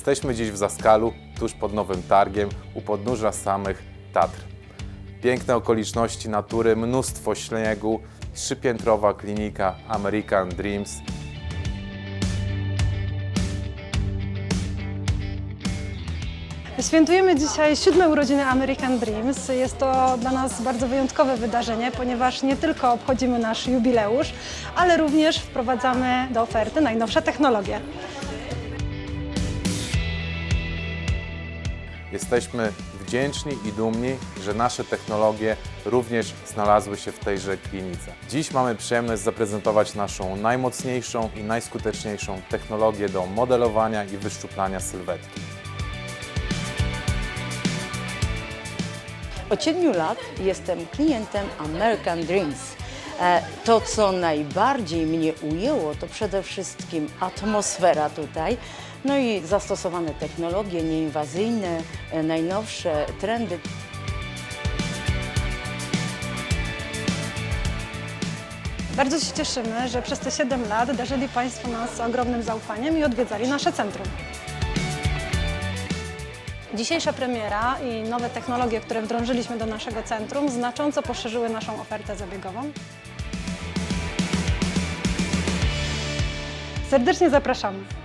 Jesteśmy dziś w Zaskalu, tuż pod Nowym Targiem, u podnóża samych Tatr. Piękne okoliczności natury, mnóstwo śniegu, trzypiętrowa klinika American Dreams. Świętujemy dzisiaj siódme urodziny American Dreams. Jest to dla nas bardzo wyjątkowe wydarzenie, ponieważ nie tylko obchodzimy nasz jubileusz, ale również wprowadzamy do oferty najnowsze technologie. Jesteśmy wdzięczni i dumni, że nasze technologie również znalazły się w tejże klinice. Dziś mamy przyjemność zaprezentować naszą najmocniejszą i najskuteczniejszą technologię do modelowania i wyszczuplania sylwetki. Od 7 lat jestem klientem American Dreams. E, To, co najbardziej mnie ujęło, to przede wszystkim atmosfera tutaj, no i zastosowane technologie nieinwazyjne, e, najnowsze trendy. Bardzo się cieszymy, że przez te 7 lat darzyli Państwo nas ogromnym zaufaniem i odwiedzali nasze centrum. Dzisiejsza premiera i nowe technologie, które wdrożyliśmy do naszego centrum, znacząco poszerzyły naszą ofertę zabiegową. Serdecznie zapraszamy.